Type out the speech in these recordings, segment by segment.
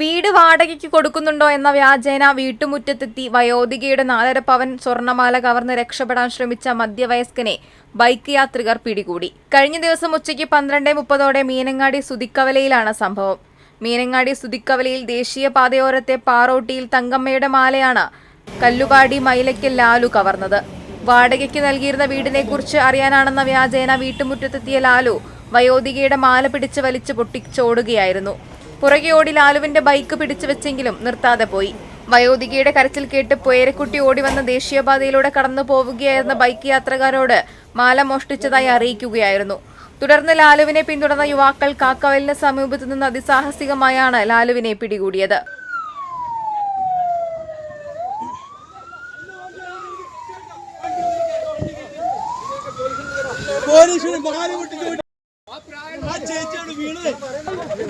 വീട് വാടകയ്ക്ക് കൊടുക്കുന്നുണ്ടോ എന്ന വ്യാജേന വീട്ടുമുറ്റത്തെത്തി വയോധികയുടെ നാലര പവൻ സ്വർണമാല കവർന്ന് രക്ഷപ്പെടാൻ ശ്രമിച്ച മധ്യവയസ്കനെ ബൈക്ക് യാത്രികർ പിടികൂടി. കഴിഞ്ഞ ദിവസം ഉച്ചയ്ക്ക് പന്ത്രണ്ട് മുപ്പതോടെ മീനങ്ങാടി സുതിക്കവലയിലാണ് സംഭവം. മീനങ്ങാടി സുതിക്കവലയിൽ ദേശീയപാതയോരത്തെ പാറോട്ടിയിൽ തങ്കമ്മയുടെ മാലയാണ് കല്ലുപാടി മൈലയ്ക്കൽ ലാലു കവർന്നത്. വാടകയ്ക്ക് നൽകിയിരുന്ന വീടിനെക്കുറിച്ച് അറിയാനാണെന്ന വ്യാജേന വീട്ടുമുറ്റത്തെത്തിയ ലാലു വയോധികയുടെ മാല പിടിച്ച് വലിച്ചു പൊട്ടിച്ചോടുകയായിരുന്നു പുറകെ ഓടി ലാലുവിന്റെ ബൈക്ക് പിടിച്ചു വെച്ചെങ്കിലും നിർത്താതെ പോയി. വയോധികയുടെ കരച്ചിൽ കേട്ട് പേരക്കുട്ടി ഓടി വന്ന ദേശീയപാതയിലൂടെ കടന്നു പോവുകയായിരുന്ന ബൈക്ക് യാത്രക്കാരോട് മാല മോഷ്ടിച്ചതായി അറിയിക്കുകയായിരുന്നു. തുടർന്ന് ലാലുവിനെ പിന്തുടർന്ന യുവാക്കൾ കാക്കവലിന് സമീപത്തു നിന്ന് അതിസാഹസികമായാണ് ലാലുവിനെ പിടികൂടിയത്. പോലീസിന് മാറി വിട്ടിട്ട്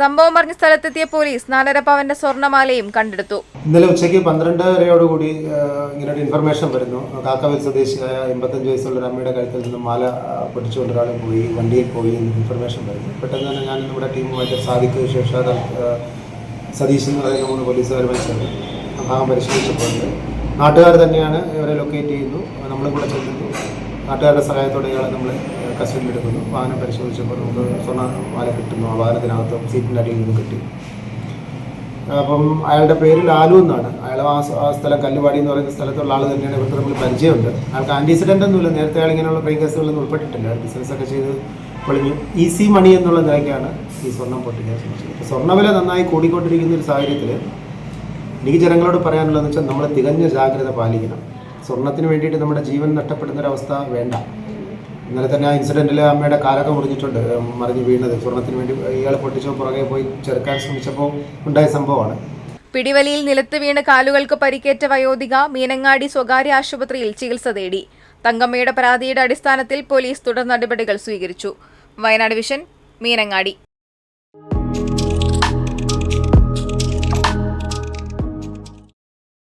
സംഭവം പറഞ്ഞ സ്ഥലത്തെത്തിയ പോലീസ് നാലര പവന്റെ സ്വർണമാലയും കണ്ടെടുത്തു. ഇന്നലെ ഉച്ചയ്ക്ക് പന്ത്രണ്ടരയോടുകൂടി ഇങ്ങനെ ഒരു ഇൻഫർമേഷൻ വരുന്നു. കാക്കവൽ സ്വദേശിയായ എൺപത്തഞ്ച് വയസ്സുള്ള ഒരു അമ്മയുടെ കഴുത്തിൽ നിന്ന് മാല പൊട്ടിച്ചുകൊണ്ട് ഒരാൾ പോയി വണ്ടിയിൽ പോയി എന്ന് ഇൻഫർമേഷൻ വരുന്നു. പെട്ടെന്ന് തന്നെ ഞാൻ നമ്മുടെ ടീമുമായിട്ട് സാധിക്ക് ശേഷാദ സതീശൻ എന്ന് പറയുന്ന മൂന്ന് പോലീസുകാരുമായി ചേർന്ന് ഭാഗം പരിശോധിച്ചപ്പോഴുണ്ട്. നാട്ടുകാർ തന്നെയാണ് ഇവരെ ലൊക്കേറ്റ് ചെയ്യുന്നു. നമ്മളും കൂടെ ചെല്ലുന്നു. നാട്ടുകാരുടെ സഹായത്തോടെ ഇയാളെ നമ്മൾ കസ്റ്റഡിയിൽ എടുക്കുന്നു. വാഹനം പരിശോധിച്ചപ്പോൾ നമുക്ക് സ്വർണ വാല കിട്ടുന്നു. ആ വാഹനത്തിനകത്ത് സീറ്റിന്റെ അടിയിൽ നിന്നും കിട്ടി. അപ്പം അയാളുടെ പേര് ലാലു എന്നാണ്. അയാൾ ആ സ്ഥലം കല്ലുപാടി എന്ന് പറയുന്ന സ്ഥലത്തുള്ള ആൾ തന്നെയാണ് ഇവർക്ക് നമ്മൾ പരിചയമുണ്ട്. അയാൾക്ക് ആന്റിസിഡന്റ് ഒന്നുമില്ല. നേരത്തെ അയാൾ ഇങ്ങനെയുള്ള ക്രൈം കേസുകളൊന്നും ഉൾപ്പെട്ടിട്ടില്ല. ബിസിനസ്സൊക്കെ ചെയ്ത് പൊളിഞ്ഞു ഈസി മണി എന്നുള്ള നിലയ്ക്കാണ് ഈ സ്വർണം പൊട്ടിക്കാൻ ശ്രമിച്ചത് അപ്പോൾ സ്വർണവില നന്നായി കൂടിക്കൊണ്ടിരിക്കുന്ന ഒരു സാഹചര്യത്തിൽ എനിക്ക് ജനങ്ങളോട് പറയാനുള്ളതെന്ന് വെച്ചാൽ നമ്മൾ തികഞ്ഞ ജാഗ്രത പാലിക്കണം. സ്വർണത്തിന് വേണ്ടിയിട്ട് നമ്മുടെ ജീവൻ നഷ്ടപ്പെടുന്ന അവസ്ഥ വേണ്ട. ഇന്നലെ തന്നെ ആ ഇൻസിഡന്റിൽ അമ്മയുടെ കാലൊക്കെ മുറിഞ്ഞിട്ടുണ്ട്. മറിഞ്ഞ് വീണത്. സ്വർണത്തിന് വേണ്ടി ഇയാൾ പൊട്ടിച്ചോ പുറകെ പോയി ചെറുക്കാൻ ശ്രമിച്ചപ്പോൾ ഉണ്ടായ സംഭവമാണ്. പിടിവലിയിൽ നിലത്ത് വീണ് കാലുകൾക്ക് പരിക്കേറ്റ വയോധിക മീനങ്ങാടി സ്വകാര്യ ആശുപത്രിയിൽ ചികിത്സ തേടി. തങ്കമ്മയുടെ പരാതിയുടെ അടിസ്ഥാനത്തിൽ പോലീസ് തുടർ നടപടികൾ സ്വീകരിച്ചു. വയനാട് വിഷൻ മീനങ്ങാടി.